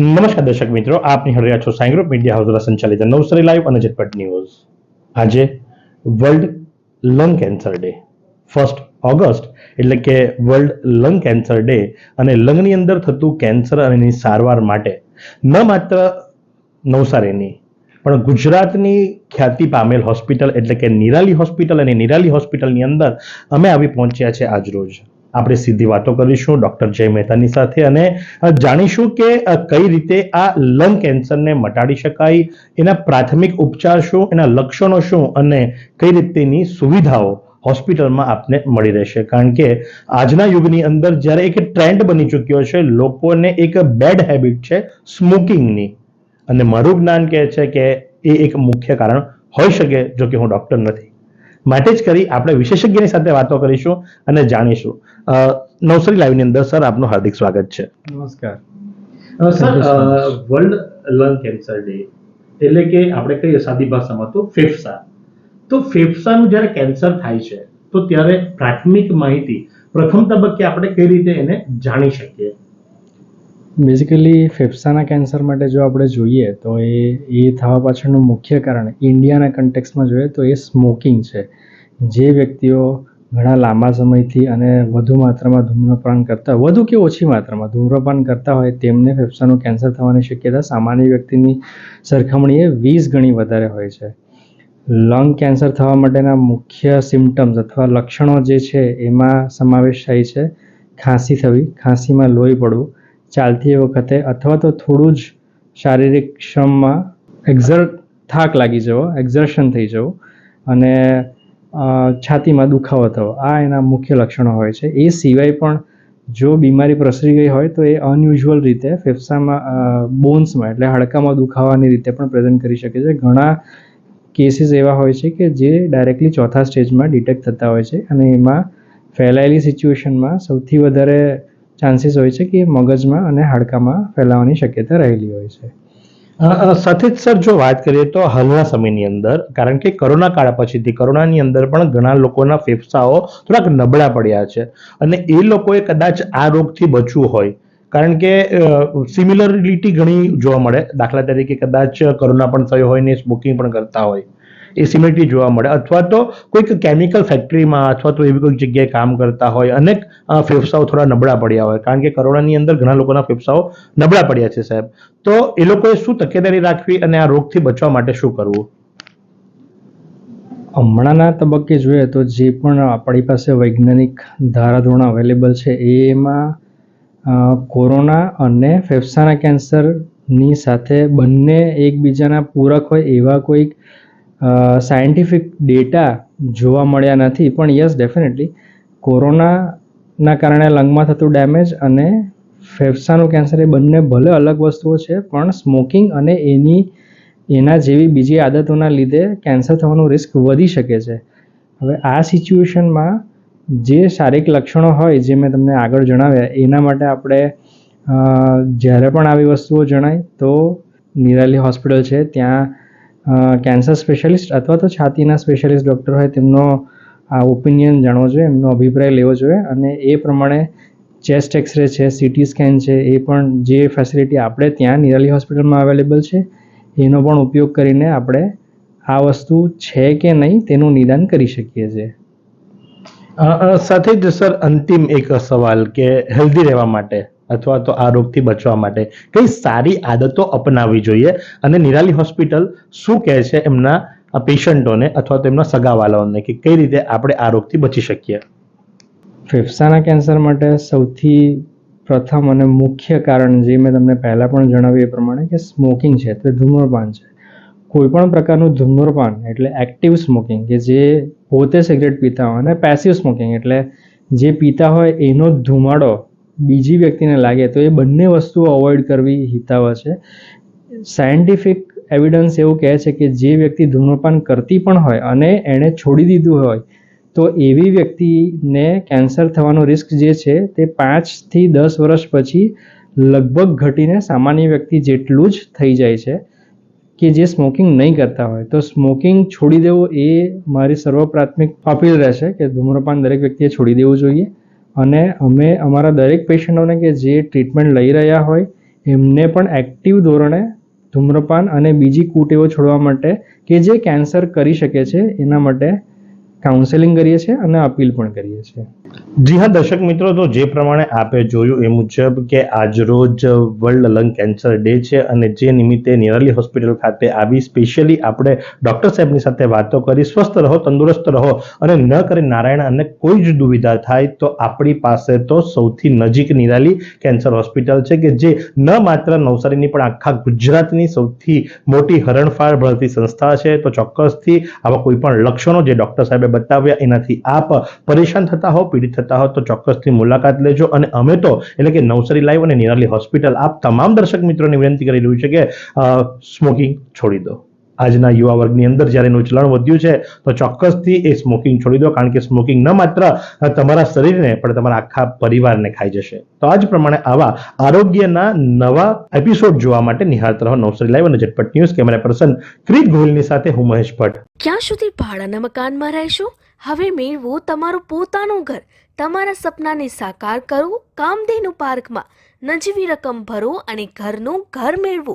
નમસ્કાર દર્શક મિત્રો આપની રહ્યા છો સાઈ ગ્રુપ મીડિયા હાઉસ દ્વારા સંચાલિત નવસારી લાઈવ અને ઝટપટ ન્યૂઝ આજે world lung cancer day first August એટલે કે વર્લ્ડ લંગ કેન્સર ડે અને લંગની અંદર થતું કેન્સર અને એની સારવાર માટે ન માત્ર નવસારીની, પણ ગુજરાતની ખ્યાતિ પામેલ હોસ્પિટલ એટલે કે નિરાલી હોસ્પિટલ અને નિરાલી હોસ્પિટલની અંદર અમે આવી પહોંચ્યા છે આજરોજ આપણે સીધી વાતો કરીશું ડોક્ટર જય મહેતાની સાથે અને જાણીશું કે કઈ રીતે આ લંગ કેન્સરને મટાડી શકાય, એના પ્રાથમિક ઉપચાર શું, એના લક્ષણો શું અને કઈ રીતેની સુવિધાઓ હોસ્પિટલમાં આપને મળી રહેશે. કારણ કે આજના યુગની અંદર જ્યારે એક ટ્રેન્ડ બની ચૂક્યો છે, લોકોને એક બેડ હેબિટ છે સ્મોકિંગની. અને મારું જ્ઞાન કહે છે કે એ એક મુખ્ય કારણ હોઈ શકે જો કે હું ડોક્ટર નથી. માટે જ કરી આપણે વિશેષજ્ઞની સાથે વાતો કરીશું અને જાણીશું. નવસારી લાઈવની અંદર સર આપનું હાર્દિક સ્વાગત છે. નમસ્કાર. Sir world lung cancer day એટલે કે આપણે કહીએ સાદી ભાષામાં તો ફેફસા. તો ફેફસાનું જ્યારે કેન્સર થાય છે તો ત્યારે પ્રાથમિક માહિતી પ્રથમ તબક્કે આપણે કઈ રીતે એને જાણી શકીએ? બેઝિકલી ફેફસાના કેન્સર માટે જો આપણે જોઈએ તો એ એ થવા પાછળનું મુખ્ય કારણ ઇન્ડિયાના કન્ટેક્સમાં જોઈએ તો એ સ્મોકિંગ છે. જે વ્યક્તિઓ ઘણા લાંબા સમયથી અને વધુ માત્રામાં ધૂમ્રપાન કરતા, વધુ કે ઓછી માત્રામાં ધૂમ્રપાન કરતા હોય તેમને ફેફસાનું કેન્સર થવાની શક્યતા સામાન્ય વ્યક્તિની સરખામણીએ વીસ ગણી વધારે હોય છે. લંગ કેન્સર થવા માટેના મુખ્ય સિમ્ટમ્સ અથવા લક્ષણો જે છે એમાં સમાવેશ થાય છે. ખાંસી થવી, ખાંસીમાં લોહી પડવું, ચાલતી વખતે અથવા તો થોડું જ શારીરિક શ્રમમાં એક્ઝર્ટ થાક લાગી જવો એક્ઝર્શન થઈ જવું અને છાતીમાં દુખાવો થવો. આ એના મુખ્ય લક્ષણો હોય છે. એ સિવાય પણ જો બીમારી પ્રસરી ગઈ હોય તો એ અનયુઝ્યુઅલ રીતે ફેફસામાં બોન્સમાં એટલે હાડકામાં દુખાવાની રીતે પણ પ્રેઝન્ટ કરી શકે છે. ઘણા કેસીસ એવા હોય છે કે જે ડાયરેક્ટલી ચોથા સ્ટેજમાં ડિટેક્ટ થતા હોય છે અને એમાં ફેલાયેલી સિચ્યુએશનમાં સૌથી વધારે ચાન્સીસ હોય છે કે મગજમાં અને હાડકામાં ફેલાવાની શક્યતા રહેલી હોય છે. સાથે જ, સર, જો વાત કરીએ તો હાલના સમયની અંદર, કારણ કે કોરોના કાળ પછીથી કોરોનાની અંદર પણ ઘણા લોકોના ફેફસાઓ થોડાક નબળા પડ્યા છે. અને એ લોકોએ કદાચ આ રોગથી બચવું હોય. કારણ કે સિમિલરિટી ઘણી જોવા મળે. દાખલા તરીકે કદાચ કોરોના પણ થયો હોય ને સ્મોકિંગ પણ કરતા હોય. એ સિમિલરિટી જોવા મળે. અથવા તો કોઈક કેમિકલ ફેક્ટરીમાં અથવા તો એવી કોઈક જગ્યાએ કામ કરતા હોય, અનેક ફેફસાઓ થોડા નબળા પડ્યા હોય. કારણ કે કરોડાની અંદર ઘણા લોકોના ફેફસાઓ નબળા પડ્યા છે સાહેબ. તો એ લોકોએ શું તકેદારી રાખવી અને આ રોગથી બચવા માટે શું કરવું? હમણાંના તબક્કે જોઈએ તો જે પણ આપણી પાસે વૈજ્ઞાનિક ધારાધોરણ અવેલેબલ છે, એમાં કોરોના અને ફેફસાના કેન્સરની સાથે બંને એકબીજાના પૂરક હોય એવા કોઈક સાયન્ટિફિક ડેટા જોવા મળ્યા નથી, પણ યસ ડેફિનેટલી કોરોનાના કારણે લંગમાં થતું ડેમેજ અને ફેફસાનું કેન્સર એ બંને ભલે અલગ વસ્તુઓ છે, પણ સ્મોકિંગ અને એની, એના જેવી બીજી આદતોના લીધે કેન્સર થવાનું રિસ્ક વધી શકે છે. હવે આ સિચ્યુએશનમાં જે શારીરિક લક્ષણો હોય, જે મેં તમને આગળ જણાવ્યા, એના માટે આપણે જ્યારે પણ આવી વસ્તુઓ જણાય, તો નિરાલી હોસ્પિટલ છે, ત્યાં કેન્સર સ્પેશિયાલિસ્ટ અથવા તો છાતીના સ્પેશિયાલિસ્ટ ડૉક્ટર હોય તેમનો આ ઓપિનિયન જાણવો જોઈએ, એમનો અભિપ્રાય લેવો જોઈએ અને એ પ્રમાણે ચેસ્ટ એક્સરે છે સીટી સ્કેન છે, એ પણ જે ફેસિલિટી આપણે ત્યાં નિરાલી હોસ્પિટલમાં અવેલેબલ છે, એનો પણ ઉપયોગ કરીને આપણે આ વસ્તુ છે કે નહીં તેનું નિદાન કરી શકીએ છીએ. સાથે જ સર અંતિમ એક સવાલ કે હેલ્ધી રહેવા માટે. અથવા તો આ રોગથી બચવા માટે. કઈ સારી આદતો અપનાવવી જોઈએ અને નિરાલી હોસ્પિટલ શું કહે છે એમના પેશન્ટોને અથવા તો એમના સગાવાલાઓને કે કઈ રીતે આપણે આ રોગથી બચી શકીએ? ફેફસાના કેન્સર માટે સૌથી પ્રથમ અને મુખ્ય કારણ જે મેં તમને પહેલાં પણ જણાવ્યું એ પ્રમાણે કે સ્મોકિંગ છે, એટલે ધૂમ્રપાન છે. કોઈપણ પ્રકારનું ધૂમ્રપાન એટલે એક્ટિવ સ્મોકિંગ કે જે પોતે સિગરેટ પીતા હોય અને પેસિવ સ્મોકિંગ એટલે જે પીતા હોય એનો ધુમાડો બીજી વ્યક્તિને લાગે તો એ બંને વસ્તુઓ અવોઇડ કરવી હિતાવ છે. સાયન્ટિફિક એવિડન્સ એવું કહે છે કે જે વ્યક્તિ ધૂમ્રપાન કરતી પણ હોય અને એણે છોડી દીધું હોય, તો એવી વ્યક્તિને કેન્સર થવાનો રિસ્ક જે છે તે પાંચથી દસ વર્ષ પછી લગભગ ઘટીને સામાન્ય વ્યક્તિ જેટલું જ થઈ જાય છે કે જે સ્મોકિંગ નહીં કરતા હોય. તો સ્મોકિંગ છોડી દેવું એ મારી સર્વપ્રાથમિક અપીલ રહેશે કે ધૂમ્રપાન દરેક વ્યક્તિએ છોડી દેવું જોઈએ. અને અમે અમારા દરેક પેશન્ટોને કે જે ટ્રીટમેન્ટ લઈ રહ્યા હોય, એમને પણ એક્ટિવ ધોરણે ધૂમ્રપાન અને બીજી કુટેવો છોડવા માટે કે જે કેન્સર કરી શકે છે, એના માટે કાઉન્સેલિંગ કરીએ છીએ અને અપીલ પણ કરીએ છીએ. જી હા, દર્શક મિત્રો, તો જે પ્રમાણે આપે જોયું એ મુજબ કે આજરોજ વર્લ્ડ લંગ કેન્સર ડે છે અને જે નિમિત્તે નિરાલી હોસ્પિટલ ખાતે આવી સ્પેશિયલી આપણે ડૉક્ટર સાહેબની સાથે વાતો કરી, સ્વસ્થ રહો, તંદુરસ્ત રહો અને ન કરે નારાયણ અને કોઈ જ દુવિધા થાય તો આપણી પાસે તો સૌથી નજીક નિરાલી કેન્સર હોસ્પિટલ છે કે જે ન માત્ર નવસારીની પણ આખા ગુજરાતની સૌથી મોટી હરણફાળ ભરતી સંસ્થા છે. તો ચોક્કસથી આવા કોઈ પણ લક્ષણો જે ડૉક્ટર સાહેબે બતાવ્યા એનાથી આપ પરેશાન થતા હો, પીડિત થતા હો, તો ચોક્કસથી મુલાકાત લેજો અને અમે તો એટલે કે નવસારી લાઈવ અને નિરાલી હોસ્પિટલ આપ તમામ દર્શક મિત્રોને વિનંતી કરી રહ્યું છે કે સ્મોકિંગ છોડી દો. આજના યુવા વર્ગની અંદર જ્યારે એનું ચલણ વધ્યું છે, તો ચોક્કસથી એ સ્મોકિંગ છોડી દો, કારણ કે સ્મોકિંગ ન માત્ર તમારા શરીરને, પણ તમારા આખા પરિવારને ખાઈ જશે. તો આ જ પ્રમાણે આવા આરોગ્યના નવા એપિસોડ જોવા માટે નિહાળતા રહો. નવસારી લાઈવ અને ઝટપટ ન્યૂઝ કેમેરા પર્સન ક્રિત ગોહિલની સાથે હું મહેશ ભટ્ટ. ક્યાં સુધી ભાડાના મકાનમાં રહેશો? હવે મેળવો તમારું પોતાનું ઘર. તમારા સપનાને સાકાર કરો. કામધેનુ પાર્કમાં નજીવી રકમ ભરો અને ઘરનું ઘર મેળવો.